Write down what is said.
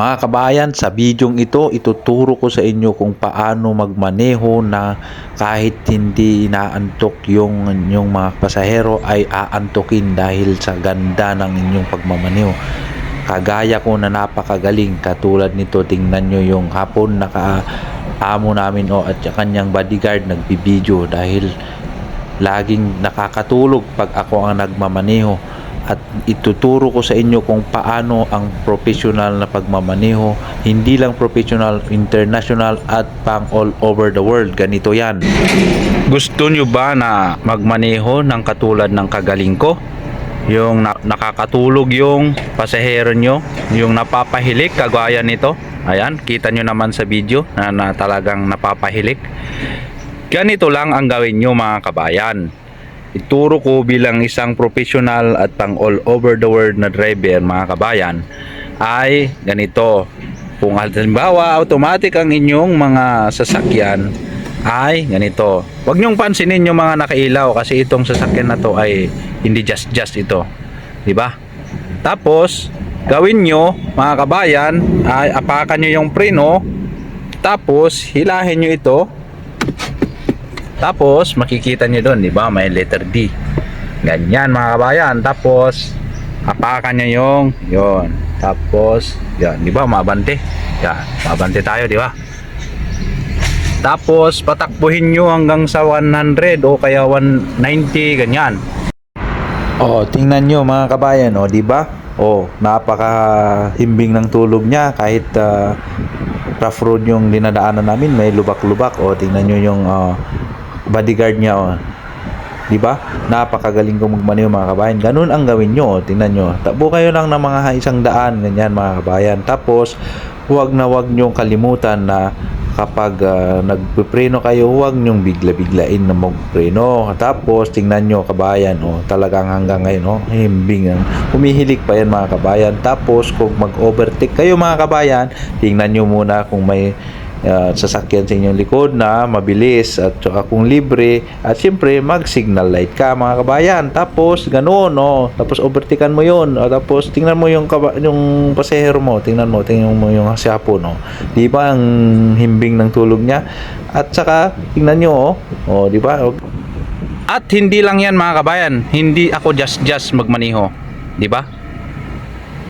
Mga kabayan, sa bidyong ito, ituturo ko sa inyo kung paano magmaneho na kahit hindi inaantok yung, yung mga pasahero ay aantokin dahil sa ganda ng inyong pagmamaneho. Kagaya ko na napakagaling katulad nito, tingnan nyo yung hapon naka amo namin o at sa kanyang bodyguard nagbibideo dahil laging nakakatulog pag ako ang nagmamaneho at ituturo ko sa inyo kung paano ang professional na pagmamaneho. Hindi lang professional, international at pang all over the world. Ganito yan. Gusto nyo ba na magmaneho ng katulad ng kagaling ko? yung na- nakakatulog yung pasahero nyo? Yung napapahilik kagaya nito? Ayan, kita nyo naman sa video na, na talagang napapahilik ganito lang ang gawin nyo mga kabayan ituro ko bilang isang professional at pang all over the world na driver mga kabayan ay ganito. Kung halimbawa automatic ang inyong mga sasakyan ay ganito. Huwag nyong pansinin yung mga nakailaw kasi itong sasakyan na to ay hindi just just ito. Di ba? Tapos gawin nyo mga kabayan ay apakan nyo yung preno tapos hilahin nyo ito tapos makikita niyo doon, 'di ba? May letter D. Ganyan mga kabayan. Tapos apakan niyo yung 'yon. Tapos, yan, 'di ba? Mabante. Yan, mabante tayo, 'di ba? Tapos patakbuhin nyo hanggang sa 100 o kaya 190 ganyan. Oh, tingnan nyo mga kabayan, oh, 'di ba? Oh, napakahimbing ng tulog niya kahit ah, rough road yung dinadaanan namin, may lubak-lubak. Oh, tingnan nyo yung ah, bodyguard niya, oh. 'Di ba? Napakagaling ko magmaneho mga kabayan. Ganun ang gawin nyo, oh. tingnan nyo. Takbo kayo lang ng mga isang daan, ganyan mga kabayan. Tapos, huwag na huwag nyo kalimutan na kapag uh, nagpipreno kayo, huwag nyong bigla-biglain na magpreno. Tapos, tingnan nyo kabayan, oh, talagang hanggang ngayon, oh, himbing ang humihilik pa yan mga kabayan. Tapos, kung mag-overtake kayo mga kabayan, tingnan nyo muna kung may uh, sasakyan sa inyong likod na mabilis at kung libre. At siyempre mag signal light ka mga kabayan. Tapos ganoon no? Tapos overtakean mo yon o, tapos tingnan mo yung kaba, yung pasahero mo. Tingnan mo tingnan mo yung siyapo no? Di ba ang himbing ng tulog niya? At saka tingnan nyo oh, oh di ba? At hindi lang yan mga kabayan. Hindi ako just just magmaniho. Di ba